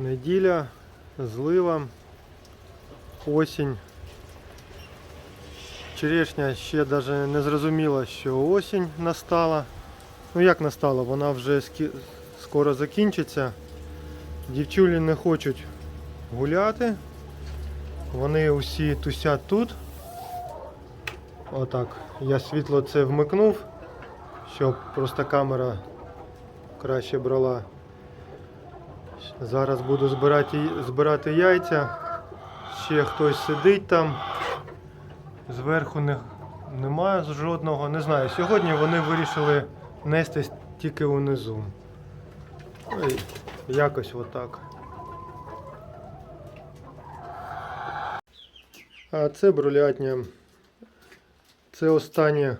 Неділя, злива, осінь. Черешня ще навіть не зрозуміла, що осінь настала. Ну як настала, вона вже скоро закінчиться. Дівчулі не хочуть гуляти. Вони усі тусять тут. Отак. Я світло це вмикнув, щоб просто камера краще брала. Зараз буду збирати, збирати яйця. Ще хтось сидить там. Зверху не, немає жодного. Не знаю. Сьогодні вони вирішили нестись тільки унизу. Ой, якось отак. А це бролятня. Це останнє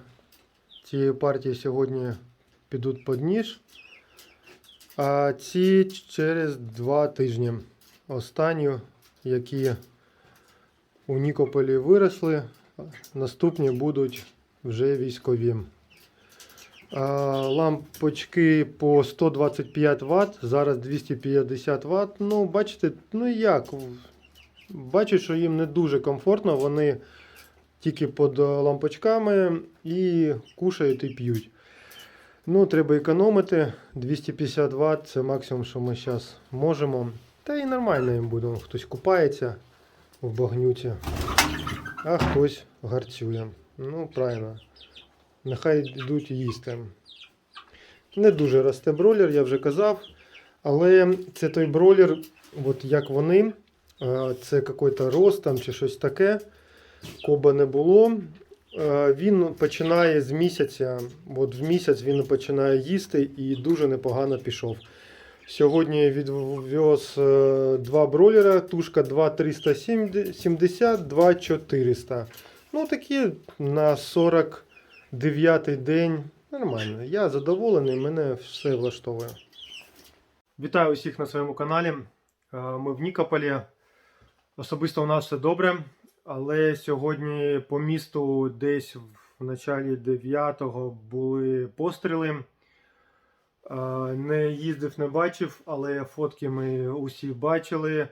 цієї партії сьогодні підуть під ніж. А ці через два тижні. Останні, які у Нікополі виросли, наступні будуть вже військові. Лампочки по 125 Вт, зараз 250 Вт. Ну, бачите, ну як? Бачу, що їм не дуже комфортно, вони тільки під лампочками і кушають і п'ють. Ну, треба економити. 250 Вт це максимум, що ми зараз можемо. Та і нормально їм буде. Хтось купається в багнюці, а хтось гарцює. Ну, правильно. Нехай йдуть їсти. Не дуже росте бройлер, я вже казав. Але це той бройлер, от як вони, це якийсь рост там чи щось таке. Коба не було. Е, Він починає з місяця, от в місяць він починає їсти і дуже непогано пішов. Сьогодні відвез е, два бройлера, тушка 2370, 2400. Ну такі на 49-й день. Нормально. Я задоволений, мене все влаштовує. Вітаю усіх на своєму каналі. Е, Ми в Нікополі. Особисто у нас все добре. Але сьогодні по місту десь в началі 9-го були постріли. Не їздив, не бачив, але фотки ми усі бачили.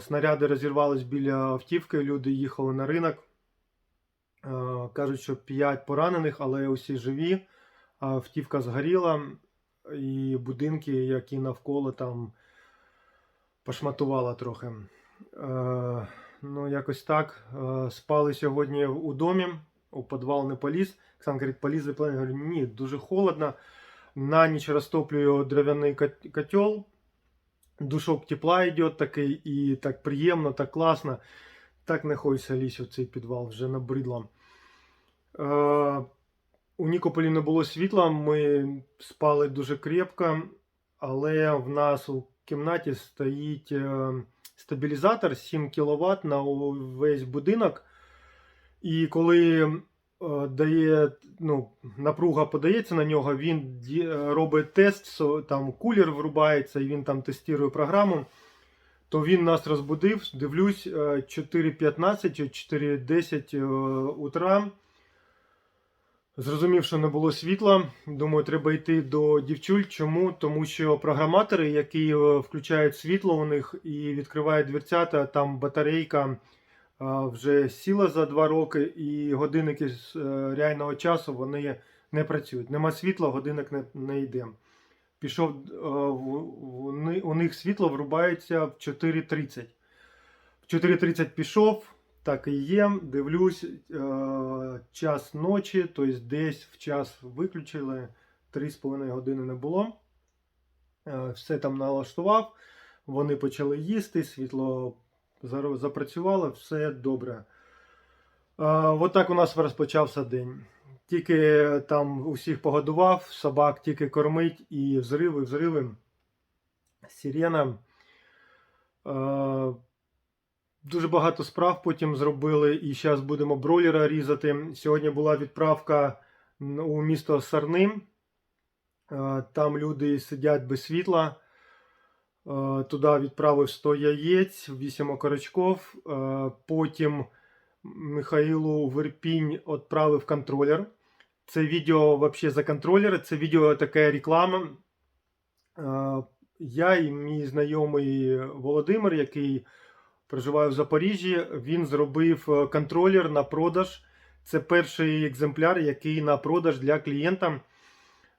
Снаряди розірвались біля автівки, люди їхали на ринок. Кажуть, що 5 поранених, але усі живі. Автівка згоріла, і будинки, які навколо там пошматувала трохи. Ну, якось так. Е, Спали сьогодні у домі, у підвал не поліз. Оксан говорить, поліз плен. Я говорю, ні, дуже холодно. На ніч розтоплюю дерев'яний кот- котел. Душок тепла йде такий, і так приємно, так класно. Так не хочеться лізти в цей підвал, вже набридло. Е, у Нікополі не було світла, ми спали дуже крепко, але в нас у кімнаті стоїть е, стабілізатор 7 кВт на весь будинок. І коли е, дає, ну, напруга подається на нього, він робить тест, там кулер врубається і він там тестує програму. То він нас розбудив, дивлюсь, е, 4.15 чи 4.10 е, утра. Зрозумів, що не було світла. Думаю, треба йти до дівчуль. Чому? Тому що програматори, які е, включають світло у них і відкривають дверцята, там батарейка е, вже сіла за два роки, і годинники з е, реального часу вони не працюють. Нема світла, годинник не, не йде. Пішов у них світло врубається в 4.30. В 4.30 пішов, так і є. Дивлюсь, е, час ночі, тобто десь в час виключили, 3,5 години не було. Е, Все там налаштував. Вони почали їсти, світло запрацювало, все добре. Е, От у нас розпочався день. Тільки там усіх погодував, собак тільки кормить і взриви, взриви. Сирена. Дуже багато справ потім зробили, і зараз будемо бройлера різати. Сьогодні була відправка у місто Сарни. Е, Там люди сидять без світла. Е, Туди відправив 100 яєць, 8 окорочков. Е, Потім Михаїлу Верпінь відправив контролер. Це відео взагалі за контролер. Це відео така реклама. Я і мій знайомий Володимир, який проживає в Запоріжжі, він зробив е, контролер на продаж. Це перший екземпляр, який на продаж для клієнта.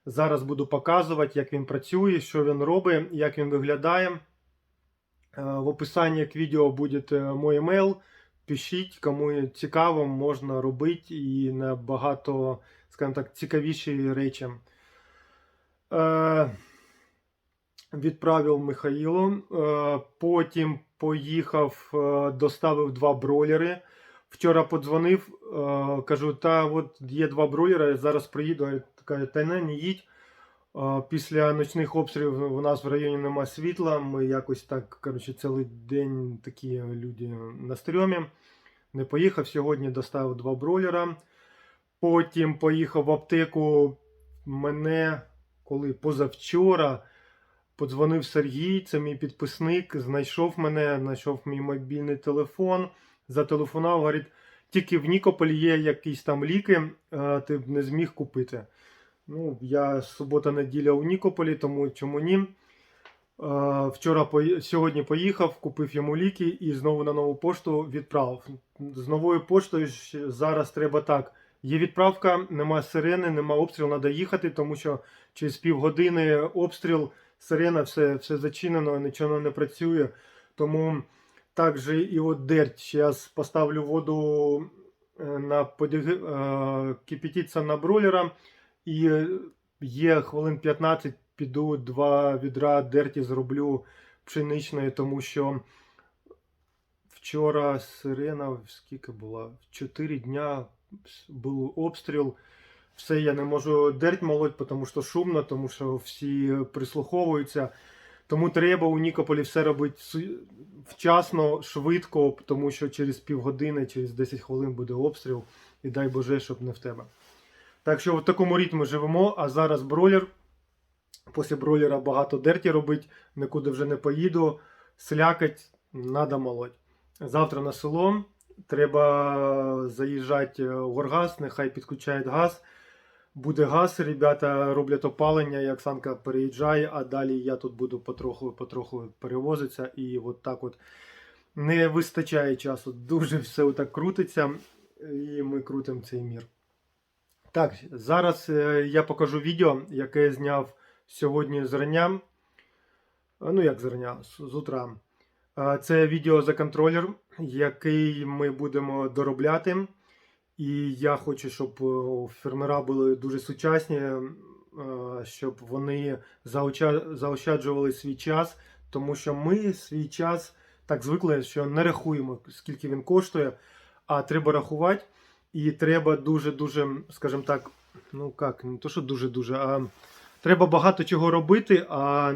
Зараз буду показувати, як він працює, що він робить, як він виглядає. Е, В описанні к відео буде е, мій емейл. Пишіть, кому цікаво, можна робити і набагато, скажімо так, цікавіші речі. Відправив Михаїлу. Потім поїхав, е, доставив два бройлери. Вчора подзвонив, е, кажу, та от є два бройлери, зараз приїду. Така, та не, не їдь. Е, Після ночних обстрілів у нас в районі нема світла. Ми якось так, коротше, цілий день такі люди на стрьомі. Не поїхав. Сьогодні доставив два бройлера. Потім поїхав в аптеку. Мене коли позавчора подзвонив Сергій, це мій підписник, знайшов мене, знайшов мій мобільний телефон, зателефонував, говорить, тільки в Нікополі є якісь там ліки, е, ти б не зміг купити. Ну, я субота-неділя у Нікополі, тому чому ні. Е, Вчора сьогодні поїхав, купив йому ліки і знову на нову пошту відправив. З новою поштою зараз треба так. Є відправка, нема сирени, нема обстрілу, треба їхати, тому що через півгодини обстріл, сирена, все, все зачинено, нічого не працює. Тому так же і от дерть. Зараз поставлю воду е, на е, кипятиться на бройлера. І є хвилин 15, піду два відра дерті зроблю пшеничної, тому що вчора сирена, скільки була? Чотири дня був обстріл. Все, я не можу дерть молоть, тому що шумно, тому що всі прислуховуються. Тому треба у Нікополі все робити вчасно, швидко, тому що через півгодини, через 10 хвилин буде обстріл, і дай Боже, щоб не в тебе. Так що в такому ритмі живемо, а зараз бройлер. Після бройлера багато дерті робить, нікуди вже не поїду. Слякать, треба молоть. Завтра на село. Треба заїжджати в Горгаз, нехай підключають газ. Буде газ, ребята роблять опалення, і Оксанка переїжджає, а далі я тут буду потроху потроху перевозитися. І от так от не вистачає часу. Дуже все отак крутиться, і ми крутимо цей мір. Так, зараз е, я покажу відео, яке я зняв сьогодні зрання. Ну, як зрання, з утра. Це відео за контролер, який ми будемо доробляти. І я хочу, щоб е, фермера були дуже сучасні, е, щоб вони заощаджували свій час, тому що ми свій час так звикли, що не рахуємо, скільки він коштує, а треба рахувати. І треба дуже-дуже, скажімо так, ну як, не то, що дуже-дуже, а треба багато чого робити, а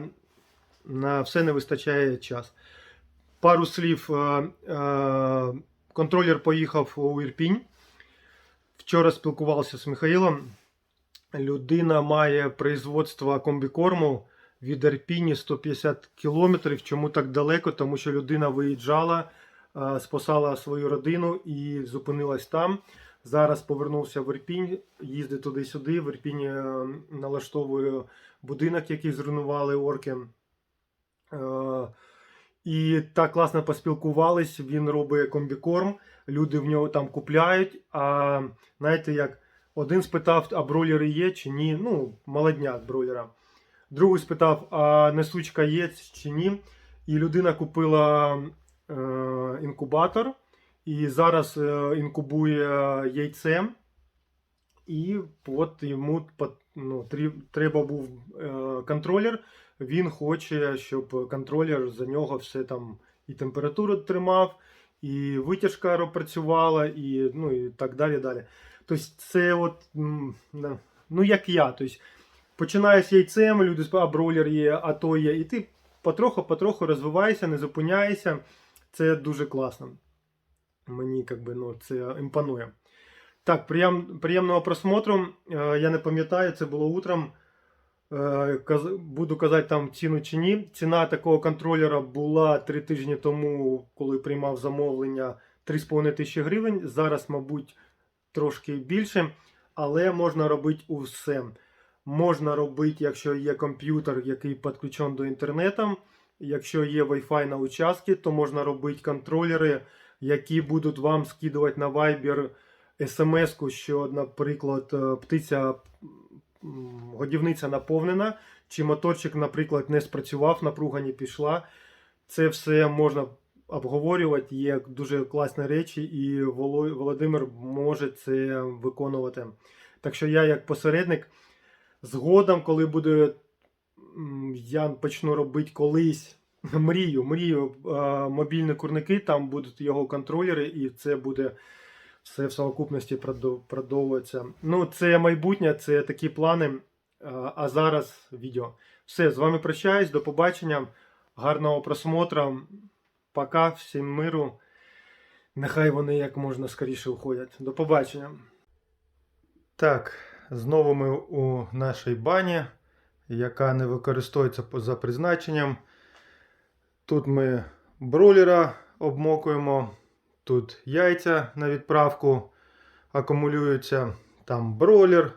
на все не вистачає час. Пару слів. е, Контролер поїхав у Ірпінь. Вчора спілкувався з Михайлом. Людина має производство комбікорму від Ірпіні 150 кілометрів. Чому так далеко? Тому що людина виїжджала, е, спасала свою родину і зупинилась там. Зараз повернувся в Ірпінь, їздить туди-сюди. В Ірпіні е, налаштовує будинок, який зруйнували орки. Е, І так класно поспілкувались. Він робить комбікорм, люди в нього там купляють. А знаєте, як один спитав, а бройлери є чи ні? Ну, молодняк бройлера. Другий спитав, а несучка є чи ні. І людина купила е, інкубатор і зараз е, інкубує яйце. І от йому ну, треба був е, контролер. Він хоче, щоб контролер за нього все там і температуру тримав, і витяжка працювала, і, ну, і так далі. далі. Тобто, це от, ну як я. Тобто, починає з яйцем, люди а бройлер є, а то є. І ти потроху-потроху розвиваєшся, не зупиняєшся. Це дуже класно. Мені как би, ну, це імпонує. Так, приєм, приємного просмотру. Е, Я не пам'ятаю, це було утром. Е, Буду казати там ціну чи ні. Ціна такого контролера була 3 тижні тому, коли приймав замовлення 3,5 тисячі гривень. Зараз, мабуть, трошки більше, але можна робити усе. Можна робити, якщо є комп'ютер, який підключений до інтернету. Якщо є Wi-Fi на участку, то можна робити контролери, які будуть вам скидувати на Viber смс-ку, що, наприклад, е, птиця годівниця наповнена, чи моторчик, наприклад, не спрацював, напруга не пішла. Це все можна обговорювати. Є дуже класні речі, і Володимир може це виконувати. Так що я, як посередник, згодом, коли буде, я почну робити колись. Мрію, мрію мобільні курники, там будуть його контролери, і це буде все в совокупності продов- продовжуватися. Ну, це майбутнє, це такі плани. А зараз відео. Все, з вами прощаюсь, до побачення. Гарного просмотру. Пока, всім миру. Нехай вони як можна скоріше уходять. До побачення. Так, знову ми у нашій бані, яка не використовується за призначенням. Тут ми бролера обмокуємо, тут яйця на відправку акумулюються, там бролер,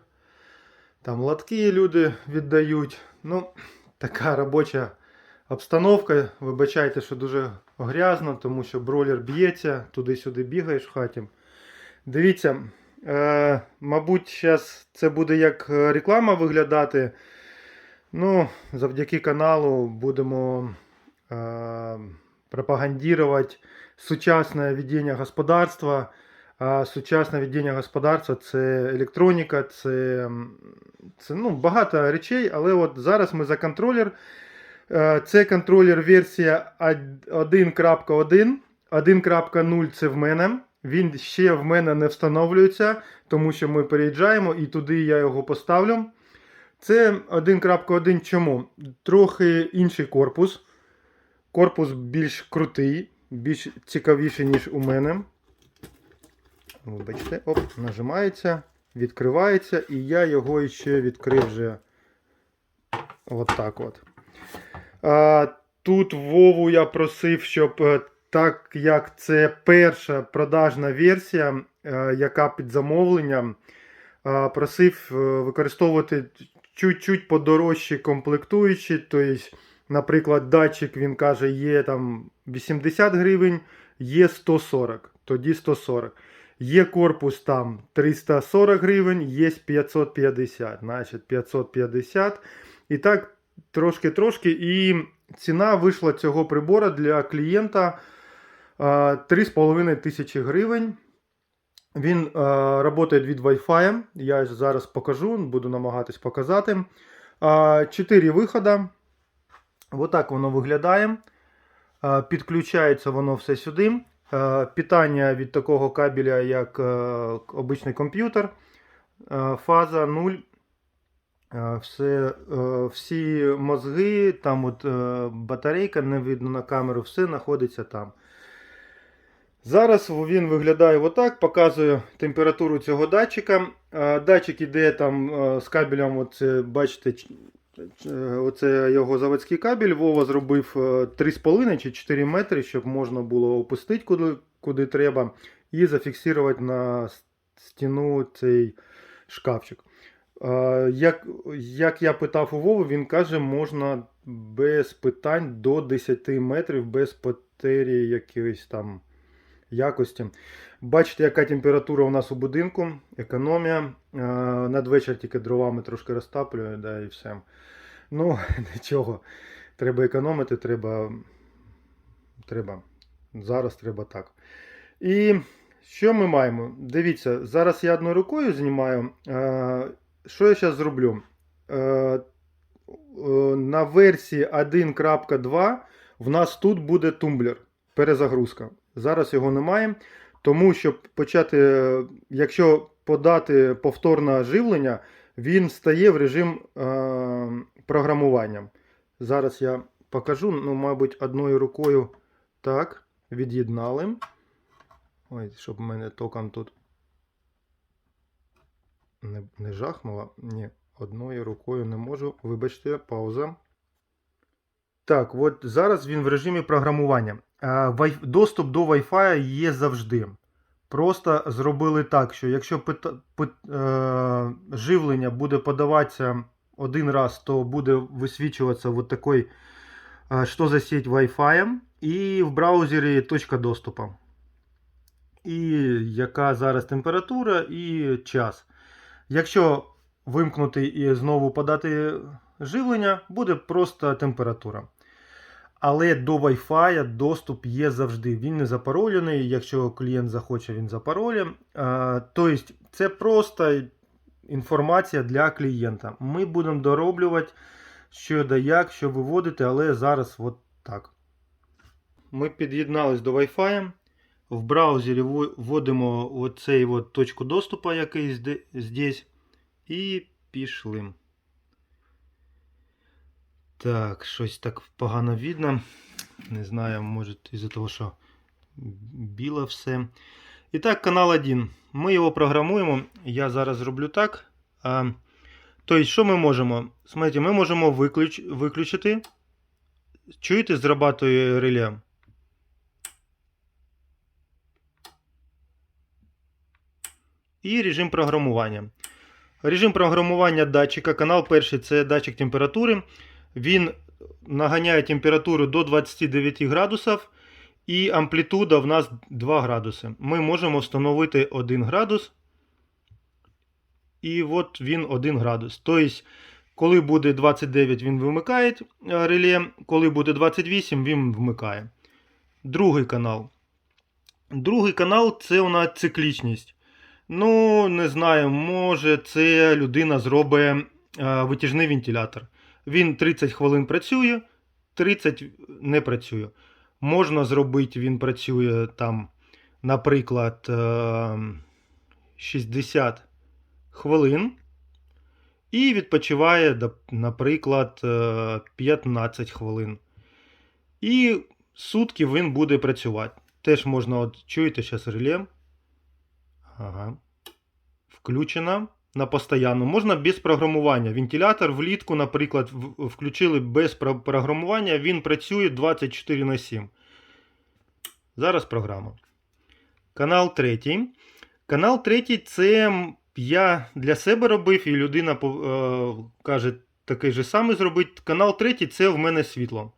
там лотки люди віддають. Ну, така робоча обстановка. Вибачайте, що дуже грязно, тому що бролер б'ється, туди-сюди бігаєш в хаті. Дивіться, е, мабуть, зараз це буде як реклама виглядати. Ну, завдяки каналу будемо е, пропагандувати сучасне ведення господарства. А сучасне ведення господарства це електроніка, це, це ну, багато речей, але от зараз ми за контролер. Е, Це контролер версія 1.1. 1.0 це в мене. Він ще в мене не встановлюється, тому що ми переїжджаємо і туди я його поставлю. Це 1.1 чому? Трохи інший корпус. Корпус більш крутий, більш цікавіший, ніж у мене. Вибачте, оп, нажимається, відкривається, і я його ще відкрив вже от так от. А, тут Вову я просив, щоб е, так як це перша продажна версія, е, яка під замовленням, е, просив використовувати чуть-чуть подорожчі комплектуючі. Тобто, наприклад, датчик він каже, є там 80 гривень, є 140, тоді 140. Є корпус там 340 гривень, є 550, значить 550. І так трошки-трошки. І ціна вийшла цього прибору для клієнта а, 3,5 тисячі гривень. Він працює від Wi-Fi. Я зараз покажу, буду намагатись показати. А, Чотири виходи. Отак воно виглядає. Підключається воно все сюди. Питання від такого кабеля, як е, обичний комп'ютер. Е, Фаза 0. Е, Все, е, всі мозги, там от е, батарейка, не видно на камеру, все знаходиться там. Зараз він виглядає отак, показує температуру цього датчика. Е, Датчик іде там е, з кабелем, оце, бачите, е, оце його заводський кабель. Вова зробив е, 3,5 чи 4 метри, щоб можна було опустити куди, куди треба, і зафіксувати на стіну цей шкафчик. Е, Як, як я питав у Вови, він каже, можна без питань до 10 метрів, без потері якоїсь там якості. Бачите, яка температура у нас у будинку, економія. Е, Надвечір тільки дровами трошки розтаплює, да, і все. Ну, нічого. Треба економити, треба. треба. Зараз треба так. І що ми маємо? Дивіться, зараз я одною рукою знімаю. Е, Що я зараз зроблю? Е, На версії 1.2 в нас тут буде тумблер, перезагрузка. Зараз його немає. Тому щоб почати, е, якщо подати повторне живлення, він стає в режим е, програмування. Зараз я покажу, ну, мабуть, одною рукою так, від'єднали. Ой, щоб в мене током тут не, не жахнуло. Ні, одною рукою не можу. Вибачте, пауза. Так, от зараз він в режимі програмування. Е, Доступ до Wi-Fi є завжди. Просто зробили так, що якщо е, живлення буде подаватися один раз, то буде висвічуватися вот такой, е, що за сеть Wi-Fi, і в браузері точка доступу. І яка зараз температура і час. Якщо вимкнути і знову подати живлення, буде просто температура. Але до Wi-Fi доступ є завжди. Він не запаролений. Якщо клієнт захоче, він запаролює. Тобто, це просто інформація для клієнта. Ми будемо дороблювати, що да як, що виводити, але зараз от так. Ми під'єднались до Wi-Fi. В браузері вводимо оцей от точку доступу, який здесь, і пішли. Так, щось так погано видно. Не знаю, може із-за того, що біло все. І так, канал 1. Ми його програмуємо. Я зараз зроблю так. А, тобто, що ми можемо? Смотрите, ми можемо виключ, виключити. Чуєте, зрабатує реле? І режим програмування. Режим програмування датчика. Канал перший це датчик температури. Він наганяє температуру до 29 градусів. І амплітуда в нас 2 градуси. Ми можемо встановити 1 градус. І от він 1 градус. Тобто, коли буде 29, він вимикає е, реле. Коли буде 28, він вмикає. Другий канал. Другий канал це у нас циклічність. Ну, не знаю, може це людина зробить е, витяжний вентилятор. Він 30 хвилин працює, 30 не працює. Можна зробити, він працює там, наприклад, е, 60 хвилин. І відпочиває, наприклад, е, 15 хвилин. І сутки він буде працювати. Теж можна, от чуєте, зараз реле. Ага. Включена на постоянну. Можна без програмування. Вентилятор влітку, наприклад, включили без програмування, він працює 24 на 7. Зараз програма. Канал третій. Канал третій це я для себе робив, і людина е, каже, такий же самий зробить. Канал третій це в мене світло.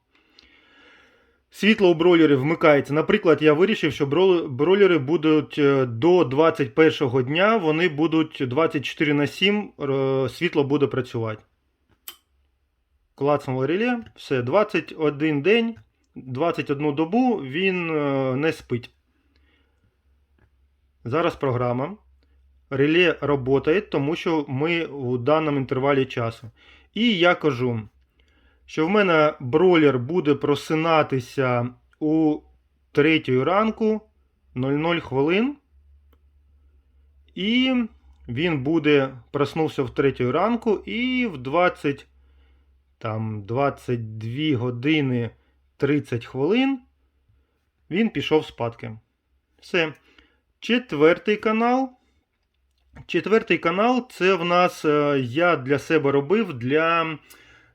Світло у бройлері вмикається. Наприклад, я вирішив, що брол- бройлери будуть е, до 21 дня, вони будуть 24 на 7, е, світло буде працювати. Клацнуло реле, все, 21 день, 21 добу він е, не спить. Зараз програма. Реле працює, тому що ми у даному інтервалі часу. І я кажу, що в мене бройлер буде просинатися у 3 ранку 00 хвилин. І він буде проснувся в 3 ранку і в 20, там, 22 години 30 хвилин він пішов спадки. Все. Четвертий канал. Четвертий канал це в нас е, я для себе робив для,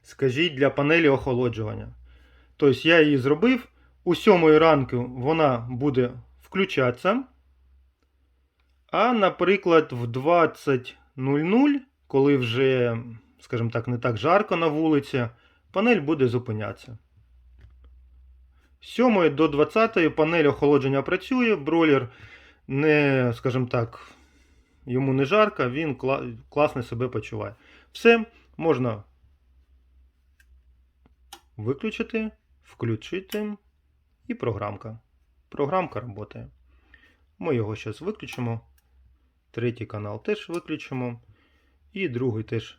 скажіть, для панелі охолоджування. Тобто я її зробив. У 7 ранку вона буде включатися. А, наприклад, в 20.00, коли вже, скажімо так, не так жарко на вулиці, панель буде зупинятися. З 7 до 20 панель охолодження працює, бройлер не, скажімо так, йому не жарко, він кла- класно себе почуває. Все, можна виключити, включити і програмка. Програмка працює. Ми його зараз виключимо. Третій канал теж виключимо. І другий теж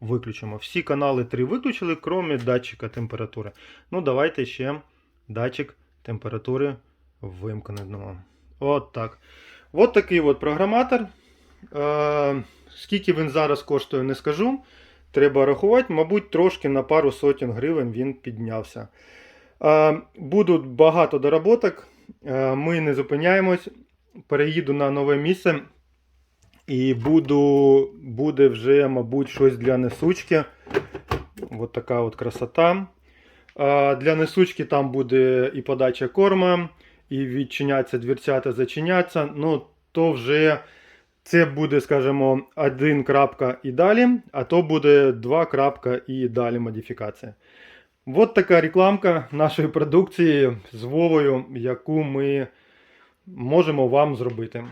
виключимо. Всі канали 3 виключили, крім датчика температури. Ну, давайте ще датчик температури вимкнемо. От так. От такий от програматор. Е, скільки він зараз коштує, не скажу. Треба рахувати, мабуть, трошки на пару сотень гривень він піднявся. Будуть багато доработок. Ми не зупиняємось. Переїду на нове місце. І буду, буде вже, мабуть, щось для несучки. От така от красота. Для несучки там буде і подача корма, і відчиняться дверцята, зачиняться. Ну, то вже Це буде, скажімо, 1 крапка і далі, а то буде 2 крапка і далі модифікація. От така рекламка нашої продукції з Вовою, яку ми можемо вам зробити.